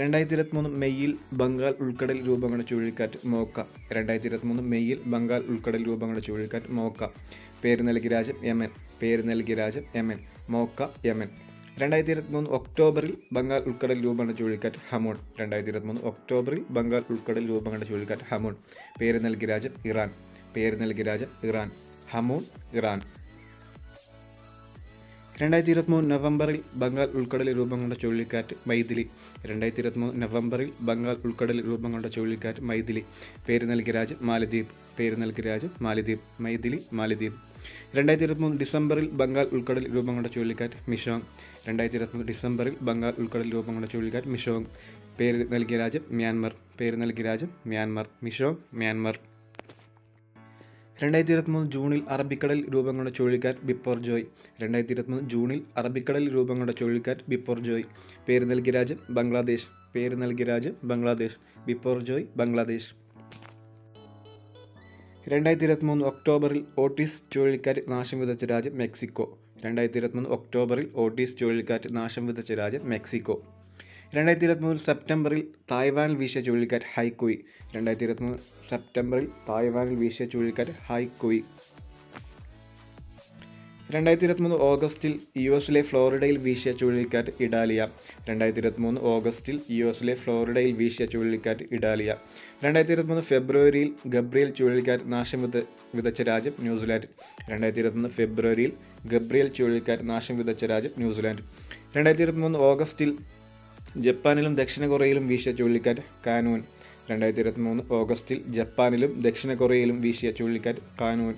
രണ്ടായിരത്തി ഇരുപത്തിമൂന്ന് മെയ്യിൽ ബംഗാൾ ഉൾക്കടൽ രൂപം കൊണ്ട ചുഴലിക്കാറ്റ് മോക്ക. രണ്ടായിരത്തി ഇരുപത്തിമൂന്ന് മെയ്യിൽ ബംഗാൾ ഉൾക്കടൽ രൂപം കൊണ്ട ചുഴലിക്കാറ്റ് മോക്ക. പേര് നൽകിയ രാജ്യം യമൻ. പേര് നൽകിയ രാജ്യം യമൻ. മോക്ക യമൻ. രണ്ടായിരത്തി ഇരുപത്തിമൂന്ന് ഒക്ടോബറിൽ ബംഗാൾ ഉൾക്കടൽ രൂപം കൊണ്ട ചുഴലിക്കാറ്റ് ഹമോൺ. രണ്ടായിരത്തി ഇരുപത്തിമൂന്ന് ഒക്ടോബറിൽ ബംഗാൾ ഉൾക്കടൽ രൂപം കൊണ്ട ചുഴലിക്കാറ്റ് ഹമോൺ. പേര് നൽകിയ രാജ്യം ഇറാൻ. പേര് നൽകിയ രാജ്യം ഇറാൻ. ഹമോൺ ഇറാൻ. രണ്ടായിരത്തി ഇരുപത്തിമൂന്ന് നവംബറിൽ ബംഗാൾ ഉൾക്കടലിൽ രൂപം കൊണ്ട ചുഴലിക്കാറ്റ് മൈഥിലി. രണ്ടായിരത്തി ഇരുപത്തിമൂന്ന് നവംബറിൽ ബംഗാൾ ഉൾക്കടലിൽ രൂപം കൊണ്ട ചുഴലിക്കാറ്റ് മൈഥിലി. പേര് നൽകിയ രാജ്യം മാലദ്വീപ്. പേര് നൽകിയ രാജ്യം മാലദ്വീപ്. മൈഥിലി മാലദ്വീപ്. രണ്ടായിരത്തി ഇരുപത്തിമൂന്ന് ഡിസംബറിൽ ബംഗാൾ ഉൾക്കടലിൽ രൂപം കൊണ്ട ചുഴലിക്കാറ്റ് മിഷോങ് രണ്ടായിരത്തി ഇരുപത്തിമൂന്ന് ഡിസംബറിൽ ബംഗാൾ ഉൾക്കടലിൽ രൂപം കൊണ്ട ചുഴലിക്കാറ്റ് മിഷോങ് പേര് നൽകിയ രാജ്യം മ്യാൻമർ. പേര് നൽകിയ രാജ്യം മ്യാൻമർ. Michaung Myanmar. രണ്ടായിരത്തി ഇരുപത്തിമൂന്ന് ജൂണിൽ അറബിക്കടൽ രൂപം കൊണ്ട ചുഴലിക്കാറ്റ് ബിപ്പോർ ജോയ്. രണ്ടായിരത്തി ഇരുപത്തിമൂന്ന് ജൂണിൽ അറബിക്കടൽ രൂപം കൊണ്ട ചുഴലിക്കാറ്റ് ബിപ്പോർ ജോയ്. പേര് നൽകിയ രാജ്യം ബംഗ്ലാദേശ്. പേര് നൽകിയ രാജ്യം ബംഗ്ലാദേശ്. ബിപ്പോർ ജോയ് ബംഗ്ലാദേശ്. രണ്ടായിരത്തി ഇരുപത്തിമൂന്ന് ഒക്ടോബറിൽ ഓട്ടീസ് ചുഴലിക്കാറ്റ് നാശം വിതച്ച രാജ്യം മെക്സിക്കോ. രണ്ടായിരത്തി ഇരുപത്തിമൂന്ന് ഒക്ടോബറിൽ ഓട്ടീസ് ചുഴലിക്കാറ്റ് നാശം വിതച്ച രാജ്യം മെക്സിക്കോ. രണ്ടായിരത്തി ഇരുപത്തിമൂന്ന് സെപ്റ്റംബറിൽ തായ്വാനിൽ വീശിയ ചുഴലിക്കാറ്റ് ഹൈക്കോയി. രണ്ടായിരത്തി ഇരുപത്തിമൂന്ന് സെപ്റ്റംബറിൽ തായ്വാനിൽ വീശിയ ചുഴലിക്കാറ്റ് ഹൈക്കോയി. രണ്ടായിരത്തി ഇരുപത്തിമൂന്ന് ഓഗസ്റ്റിൽ യു എസിലെ ഫ്ലോറിഡയിൽ വീശിയ ചുഴലിക്കാറ്റ് ഇഡാലിയ. രണ്ടായിരത്തി ഇരുപത്തിമൂന്ന് ഓഗസ്റ്റിൽ യു എസിലെ ഫ്ലോറിഡയിൽ വീശിയ ചുഴലിക്കാറ്റ് ഇഡാലിയ. രണ്ടായിരത്തി ഇരുപത്തിമൂന്ന് ഫെബ്രുവരിയിൽ ഗബ്രിയൽ ചുഴലിക്കാറ്റ് നാശം വിത വിതച്ച രാജ്യം ന്യൂസിലാൻഡ്. രണ്ടായിരത്തി ഇരുപത്തിമൂന്ന് ഫെബ്രുവരിയിൽ ഗബ്രിയൽ ചുഴലിക്കാറ്റ് നാശം വിതച്ച രാജ്യം ന്യൂസിലാൻഡ്. രണ്ടായിരത്തി ഇരുപത്തിമൂന്ന് ഓഗസ്റ്റിൽ ജപ്പാനിലും ദക്ഷിണ കൊറിയയിലും വീശിയ ചുഴലിക്കാറ്റ് കാനൂൻ. രണ്ടായിരത്തി ഇരുപത്തി മൂന്ന് ഓഗസ്റ്റിൽ ജപ്പാനിലും ദക്ഷിണ കൊറിയയിലും വീശിയ ചുഴലിക്കാറ്റ് കാനൂൻ.